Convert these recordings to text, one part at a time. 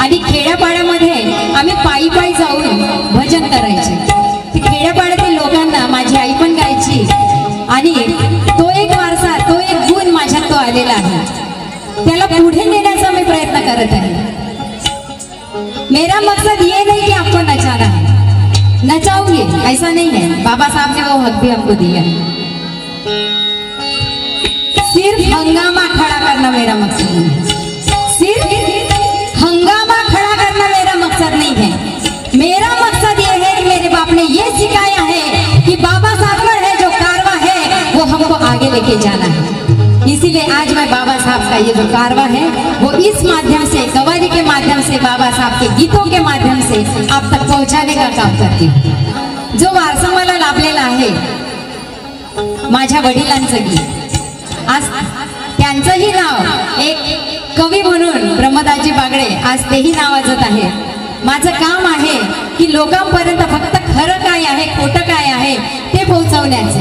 आणि खेड्यापाड्यामध्ये आम्ही पायी पायी जाऊन भजन करायचे. खेड्यापाड्यातील लोकांना माझी आई पण गायची आणि तो एक वारसा तो एक गुण माझ्यात तो आलेला आहे. त्याला पुढे नेण्याचा मी प्रयत्न करत आहे. मेरा मकसद ये नहीं कि आपको नचाना है। नचाऊँगे, ऐसा नहीं है। बाबा साहब ने वो हक भी हमको दिया सिर्फ़ हंगामा खड़ा करना मेरा मकसद नहीं है। सिर्फ़ हंगामा खड़ा करना मेरा मकसद नहीं है। मेरा मकसद ये है कि मेरे बाप ने ये सिखाया है कि बाबा साहब पर है, जो कारवा है, वो हमको आगे लेके जाना है। इसीलिए आज मैं बाबा साहब का ये जो कारवा है, वो इस माध्यम से कवाली के माध्यम से बाबा साहब के गीतों के माध्यम से आप तक पहुंचाने का काम करती हूँ। जो वारसा मला लाभलेला आहे माझ्या वडिलांचं गीत. आज त्यांचंही नाव एक कवी म्हणून ब्रह्मदासजी बागडे आज तेही नावाजत आहे. माझं काम आहे की लोकांपर्यंत फक्त खरं काय आहे खोटं काय आहे ते पोहोचवण्याचं.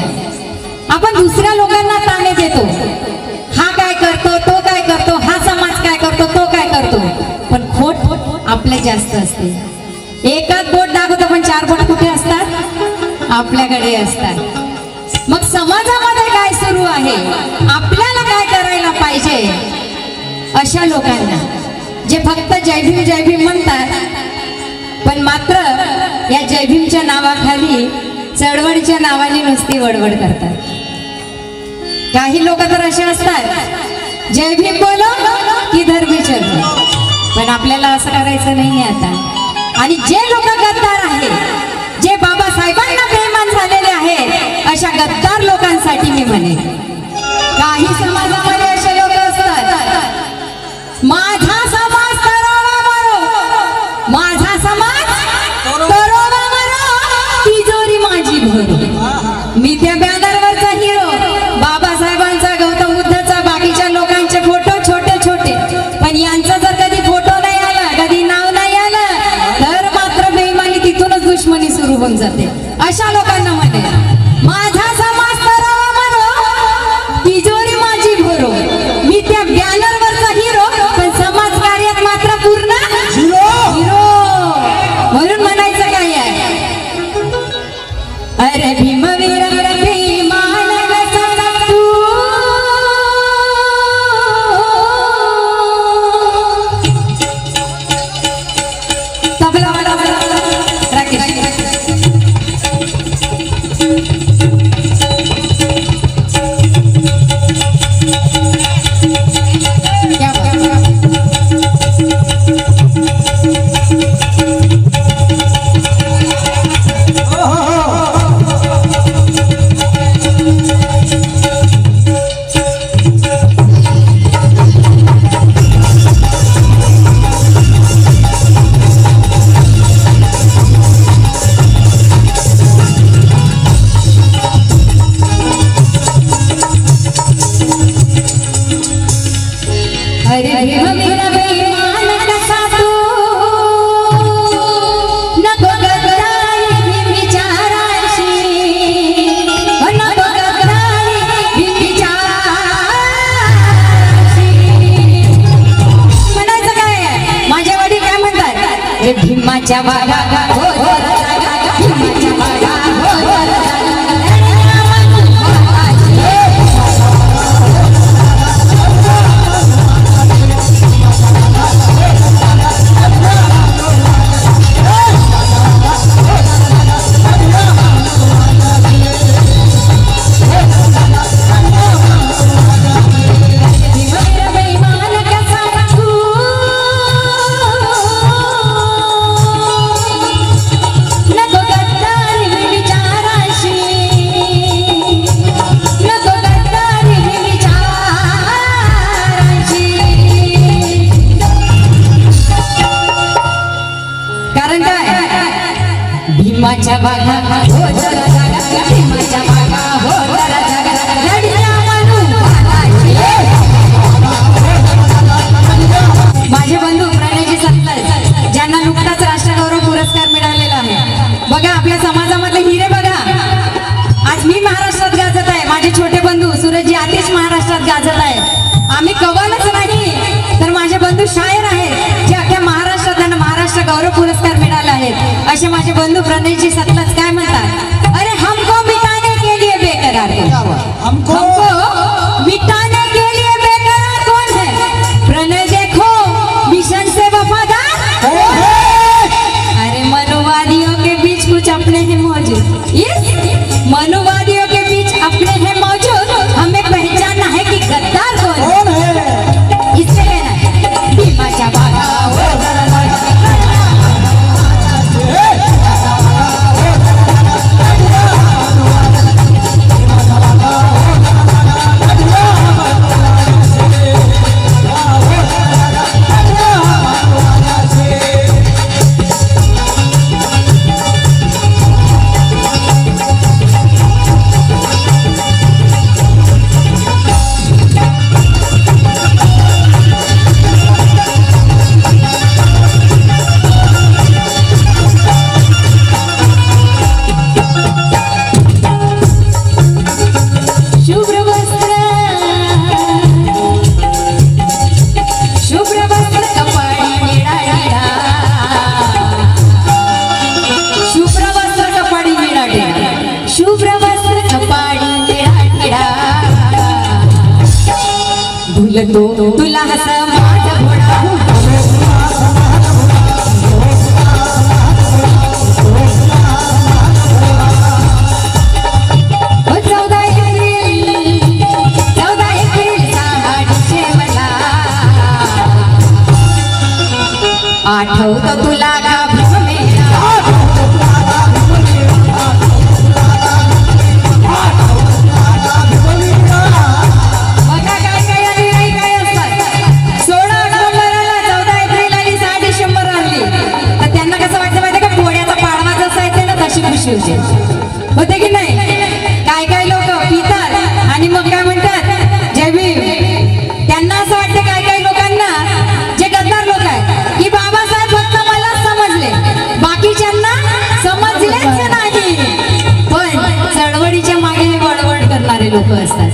आपण दुसऱ्या लोकांना ताणे देतो हा काय करतो तो काय करतो हा समाज काय करतो तो काय करतो पण खोट आपल्या जास्त असते. एकाच बोट दाखवतो पण चार बोट कुठे असतात? आपल्याकडे असतात. मग समाजामध्ये काय सुरू आहे? आपल्याला काय करायला पाहिजे? अशा लोकांना जे फक्त जय भीम जय भीम म्हणतात पण मात्र या जय भीमच्या नावाखाली चळवळीच्या नावाने नुसती वडवड करतात. काही लोक तर असे असतात जय भीम बोलो की धर्मी चलो पण आपल्याला असं करायचं नाही आता. आणि जे लोक गद्दार आहेत जे बाबासाहेबांना बेमान झालेले आहेत अशा गद्दार लोकांसाठी मी म्हणेन. काही समाजामध्ये होऊन जाते. Jamal महाराष्ट्र गौरव पुरस्कार मिळालेला आहे. बघा आपल्या समाजामधले हिरे बघा. आज मी महाराष्ट्रात गाजत आहे. माझे छोटे बंधू सूरजजी आधीच महाराष्ट्रात गाजत आहे. आम्ही कवनच नाही तर माझे बंधू शायर आहेत जे अख्ख्या महाराष्ट्रात त्यांना महाराष्ट्र गौरव पुरस्कार मिळाला आहे असे माझे बंधू प्रणयजी सतलच काय तू. तुला हस हो, आठवत शिवजी. होते की नाही? काय काय लोक पितात आणि मग काय म्हणतात? जय भीम. त्यांना असं वाटतं काय काय लोकांना जे गद्दार लोक आहेत की बाबासाहेब फक्त मला समजले. बाकीच्यांना समजलेच नाही. पण चळवळीच्या मागे बडबड करणारे लोक असतात.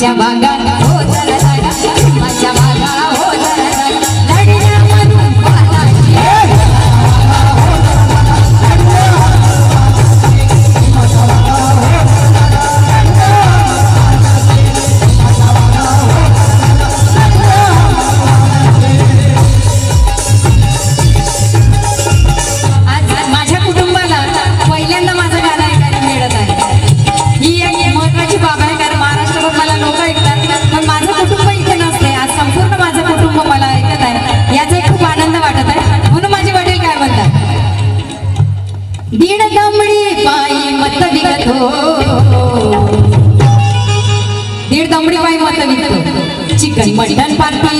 ချမ်းပါက மனிதன் பார்த்து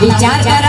回家。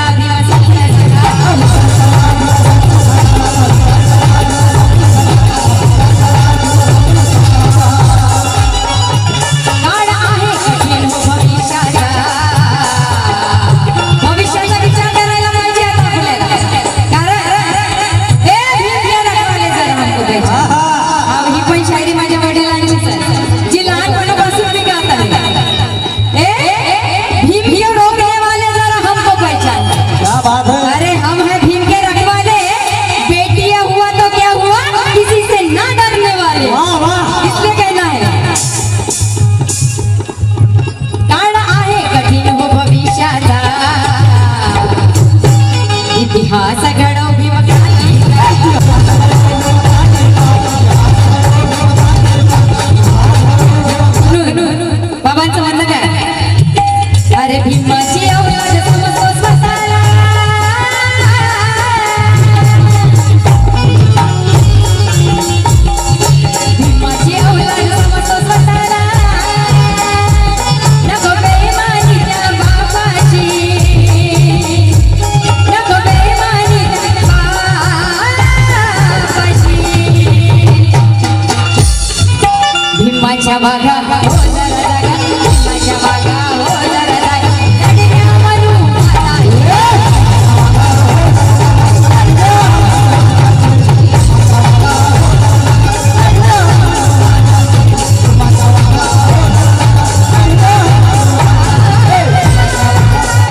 sama